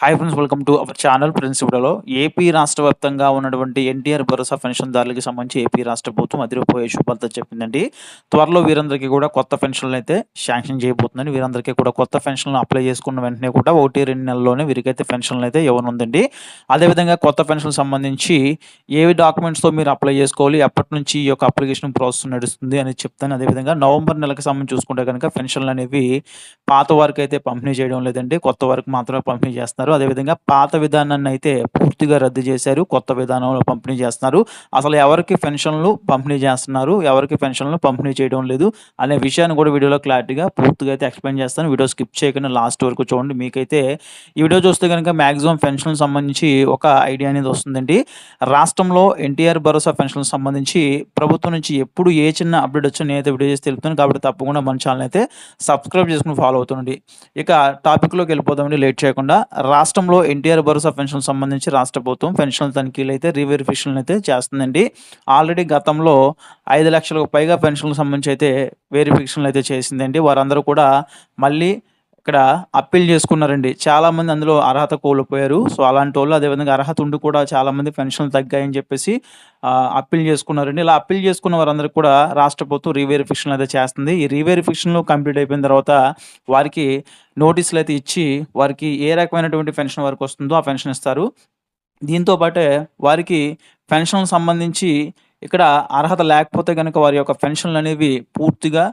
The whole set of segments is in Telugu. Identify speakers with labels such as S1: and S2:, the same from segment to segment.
S1: Hi friends welcome to our channel friends ఇప్పుడులో AP రాష్ట్ర వ్యాప్తంగా ఉన్నటువంటి ఎన్టీఆర్ భరోసా పెన్షన్దారులకి సంబంధించి ఏపీ రాష్ట్ర ప్రభుత్వం అదిరిపోయే శుభార్త చెప్పిందండి. త్వరలో వీరందరికీ కూడా కొత్త పెన్షన్లు అయితే శాంక్షన్ చేయబోతుందని వీరందరికీ కూడా కొత్త పెన్షన్లు అప్లై చేసుకున్న వెంటనే కూడా ఒకటి రెండు నెలల్లోనే వీరికైతే పెన్షన్లు అయితే ఇవ్వనుందండి. అదేవిధంగా కొత్త పెన్షన్ సంబంధించి ఏవి డాక్యుమెంట్స్తో మీరు అప్లై చేసుకోవాలి ఎప్పటి నుంచి ఈ యొక్క అప్లికేషన్ ప్రాసెస్ నడుస్తుంది అని చెప్తాను. అదేవిధంగా నవంబర్ నెలకు సంబంధించి చూసుకుంటే కనుక పెన్షన్లు అనేవి పాత వారికి అయితే పంపిణీ చేయడం లేదండి. కొత్త వారికి మాత్రమే పంపిణీ చేస్తున్నారు. అదేవిధంగా పాత విధానాన్ని అయితే పూర్తిగా రద్దు చేశారు. కొత్త విధానంలో పంపిణీ చేస్తున్నారు. అసలు ఎవరికి పెన్షన్లు పంపిణీ చేస్తున్నారు? ఎవరికి పెన్షన్లు పంపిణీ చేయడం లేదు? అనే విషయాన్ని కూడా వీడియోలో క్లారిటీగా పూర్తిగా అయితే ఎక్స్ప్లెయిన్ చేస్తాను. వీడియో స్కిప్ చేయకుండా లాస్ట్ వరకు చూడండి. మీకైతే ఈ వీడియో చూస్తే కనుక మ్యాక్సిమం పెన్షన్ సంబంధించి ఒక ఐడియా అనేది వస్తుందండి. రాష్ట్రంలో ఎన్టీఆర్ భరోసా పెన్షన్ సంబంధించి ప్రభుత్వం నుంచి ఎప్పుడు ఏ చిన్న అప్డేట్ వచ్చినా నేనైతే వీడియో చేసి తెలుపుతాను. కాబట్టి తప్పకుండా మన ఛానల్ అయితే సబ్స్క్రైబ్ చేసుకుని ఫాలో అవుతుండండి. ఇక టాపిక్లోకి వెళ్ళిపోదామండి. లేట్ చేయకుండా రాష్ట్రంలో ఎన్టీఆర్ భరోసా పెన్షన్ సంబంధించి రాష్ట్ర ప్రభుత్వం పెన్షన్ తనిఖీలు అయితే రీవెరిఫికేషన్ అయితే చేస్తుందండి. ఆల్రెడీ గతంలో ఐదు లక్షలకు పైగా పెన్షన్లకు సంబంధించి అయితే వెరిఫికేషన్లు అయితే చేసిందండి. వారందరూ కూడా మళ్ళీ ఇక్కడ అప్పీల్ చేసుకున్నారండి. చాలామంది అందులో అర్హత కోల్పోయారు. సో అలాంటి వాళ్ళు అదేవిధంగా అర్హత ఉండి కూడా చాలామంది పెన్షన్లు తగ్గాయని చెప్పేసి అప్పీల్ చేసుకున్నారండి. ఇలా అప్పీల్ చేసుకున్న వారందరికీ కూడా రాష్ట్ర ప్రభుత్వం రీవెరిఫికేషన్ అయితే చేస్తుంది. ఈ రీవెరిఫికేషన్లో కంప్లీట్ అయిపోయిన తర్వాత వారికి నోటీసులు అయితే ఇచ్చి వారికి ఏ రకమైనటువంటి పెన్షన్ వారికి వస్తుందో ఆ పెన్షన్ ఇస్తారు. దీంతో పాటే వారికి పెన్షన్ సంబంధించి ఇక్కడ అర్హత లేకపోతే కనుక వారి యొక్క పెన్షన్లు అనేవి పూర్తిగా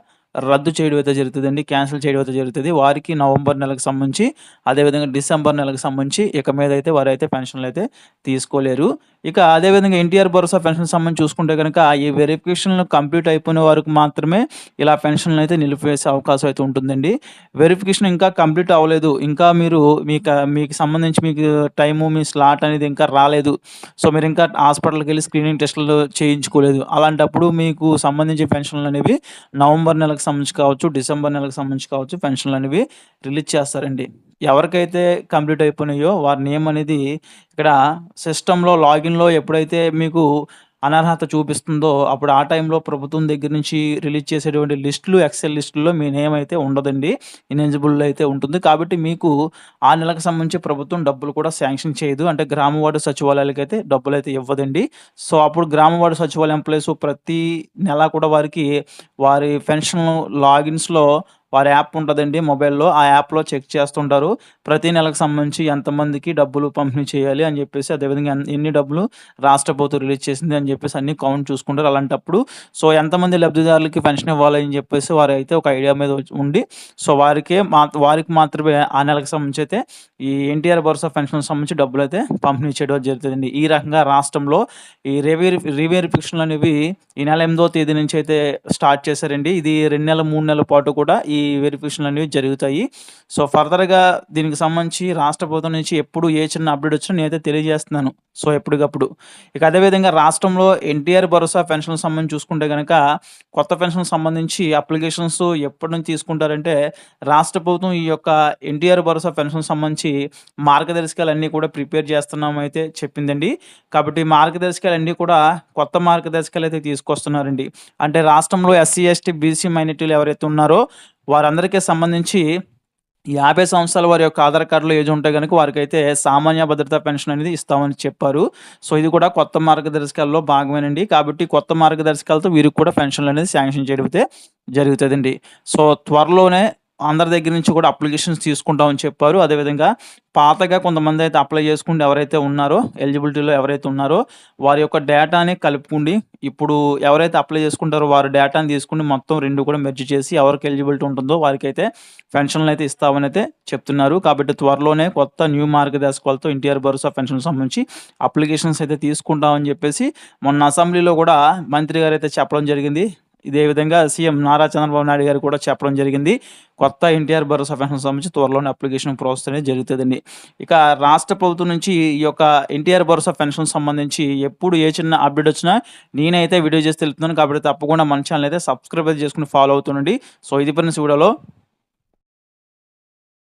S1: రద్దు చేయడం అయితే జరుగుతుందండి క్యాన్సిల్ చేయడం అయితే జరుగుతుంది. వారికి నవంబర్ నెలకు సంబంధించి అదేవిధంగా డిసెంబర్ నెలకు సంబంధించి ఇక మీద అయితే వారు అయితే పెన్షన్లు అయితే తీసుకోలేరు. ఇక అదేవిధంగా ఎన్టీఆర్ భరోసా పెన్షన్ సంబంధించి చూసుకుంటే కనుక ఈ వెరిఫికేషన్లు కంప్లీట్ అయిపోయిన వారికి మాత్రమే ఇలా పెన్షన్లు అయితే నిలిపివేసే అవకాశం అయితే ఉంటుందండి. వెరిఫికేషన్ ఇంకా కంప్లీట్ అవ్వలేదు. ఇంకా మీరు మీకు మీకు సంబంధించి మీకు టైము మీ స్లాట్ అనేది ఇంకా రాలేదు. సో మీరు ఇంకా హాస్పిటల్కి వెళ్ళి స్క్రీనింగ్ టెస్టులు చేయించుకోలేదు. అలాంటప్పుడు మీకు సంబంధించి పెన్షన్లు అనేవి నవంబర్ నెలకు సంబంధించి కావచ్చు డిసెంబర్ నెలకు సంబంధించి కావచ్చు పెన్షన్లు అనేవి రిలీజ్ చేస్తారండి. ఎవరికైతే కంప్లీట్ అయిపోయినాయో వారి నేమ్ అనేది ఇక్కడ సిస్టంలో లాగిన్లో ఎప్పుడైతే మీకు అనర్హత చూపిస్తుందో అప్పుడు ఆ టైంలో ప్రభుత్వం దగ్గర నుంచి రిలీజ్ చేసేటువంటి లిస్టులు ఎక్సెల్ లిస్టుల్లో మీ నేమ్ అయితే ఉండదండి. ఇనెజిబుల్ అయితే ఉంటుంది. కాబట్టి మీకు ఆ నెలకు సంబంధించి ప్రభుత్వం డబ్బులు కూడా శాంక్షన్ చేయదు. అంటే గ్రామ వార్డు సచివాలయాలకు అయితే డబ్బులు అయితే ఇవ్వదండి. సో అప్పుడు గ్రామ వార్డు సచివాలయం ప్లేస్ ప్రతి నెల కూడా వారికి వారి పెన్షన్ లాగిన్స్లో వారి యాప్ ఉంటుందండి మొబైల్లో. ఆ యాప్లో చెక్ చేస్తుంటారు. ప్రతి నెలకు సంబంధించి ఎంతమందికి డబ్బులు పంపిణీ చేయాలి అని చెప్పేసి అదేవిధంగా ఎన్ని డబ్బులు రాష్ట్ర ప్రభుత్వం రిలీజ్ చేసింది అని చెప్పేసి అన్ని కౌంట్ చూసుకుంటారు అలాంటప్పుడు. సో ఎంతమంది లబ్ధిదారులకి పెన్షన్ ఇవ్వాలి అని చెప్పేసి వారు అయితే ఒక ఐడియా మీద ఉండి సో వారికే మా వారికి మాత్రమే ఆ నెలకు సంబంధించి అయితే ఈ ఎన్టీఆర్ భరోసా పెన్షన్ సంబంధించి డబ్బులు అయితే పంపిణీ చేయడం జరుగుతుందండి. ఈ రకంగా రాష్ట్రంలో ఈ రివేరి రివేరిఫికేషన్లు అనేవి ఈ నెల ఎనిమిదో తేదీ నుంచి అయితే స్టార్ట్ చేశారండి. ఇది రెండు నెలల మూడు నెలల పాటు కూడా ఈ వెరిఫికేషన్లు అనేవి జరుగుతాయి. సో ఫర్దర్గా దీనికి సంబంధించి రాష్ట్ర ప్రభుత్వం నుంచి ఎప్పుడు ఏ చిన్న అప్డేట్ వచ్చినా నేనైతే తెలియజేస్తున్నాను. సో ఎప్పటికప్పుడు. ఇక అదేవిధంగా రాష్ట్రంలో ఎన్టీఆర్ భరోసా పెన్షన్ సంబంధించి చూసుకుంటే కనుక కొత్త పెన్షన్ సంబంధించి అప్లికేషన్స్ ఎప్పటి నుంచి తీసుకుంటారంటే రాష్ట్ర ప్రభుత్వం ఈ యొక్క ఎన్టీఆర్ భరోసా పెన్షన్ సంబంధించి మార్గదర్శకాలు అన్నీ కూడా ప్రిపేర్ చేస్తున్నాం అయితే చెప్పిందండి. కాబట్టి మార్గదర్శకాలు అన్నీ కూడా కొత్త మార్గదర్శకాలు అయితే తీసుకొస్తున్నారండి. అంటే రాష్ట్రంలో ఎస్సీ ఎస్టీ బీసీ మైనార్టీలు ఎవరైతే ఉన్నారో వారందరికీ సంబంధించి యాభై సంవత్సరాల వారి యొక్క ఆధార్ కార్డులో ఏజ్ ఉంటే కనుక వారికి అయితే సామాన్య భద్రతా పెన్షన్ అనేది ఇస్తామని చెప్పారు. సో ఇది కూడా కొత్త మార్గదర్శకాల్లో భాగమేనండి. కాబట్టి కొత్త మార్గదర్శకాలతో వీరికి కూడా పెన్షన్లు అనేది శాంక్షన్ చేయడం జరుగుతుందండి. సో త్వరలోనే అందరి దగ్గర నుంచి కూడా అప్లికేషన్స్ తీసుకుంటామని చెప్పారు. అదేవిధంగా పాతగా కొంతమంది అయితే అప్లై చేసుకుంటే ఎవరైతే ఉన్నారో ఎలిజిబిలిటీలో ఎవరైతే ఉన్నారో వారి యొక్క డేటాని కలుపుకుండి ఇప్పుడు ఎవరైతే అప్లై చేసుకుంటారో వారి డేటాని తీసుకుని మొత్తం రెండు కూడా మెర్జ్ చేసి ఎవరికి ఎలిజిబిలిటీ ఉంటుందో వారికి అయితే పెన్షన్లు అయితే ఇస్తామని అయితే చెప్తున్నారు. కాబట్టి త్వరలోనే కొత్త న్యూ మార్గదర్శకాలతో ఎన్టీఆర్ భరోసా పెన్షన్ సంబంధించి అప్లికేషన్స్ అయితే తీసుకుంటామని చెప్పేసి మొన్న అసెంబ్లీలో కూడా మంత్రి గారు అయితే చెప్పడం జరిగింది. ఇదే విధంగా సీఎం నారా చంద్రబాబు నాయుడు గారు కూడా చెప్పడం జరిగింది. కొత్త ఎన్టీఆర్ భరోసా పెన్షన్ సంబంధించి త్వరలోనే అప్లికేషన్ ప్రాసెస్ అనేది జరుగుతుందండి. ఇక రాష్ట్ర ప్రభుత్వం నుంచి ఈ యొక్క ఎన్టీఆర్ భరోసా పెన్షన్ సంబంధించి ఎప్పుడు ఏ చిన్న అప్డేట్ వచ్చినా నేనైతే వీడియో చేసి తెలుపుతున్నాను. కాబట్టి తప్పకుండా మన ఛానల్ అయితే సబ్స్క్రైబ్ చేసుకుని ఫాలో అవుతుండండి. సో ఇది ఫ్రెండ్స్ వీడియోలో.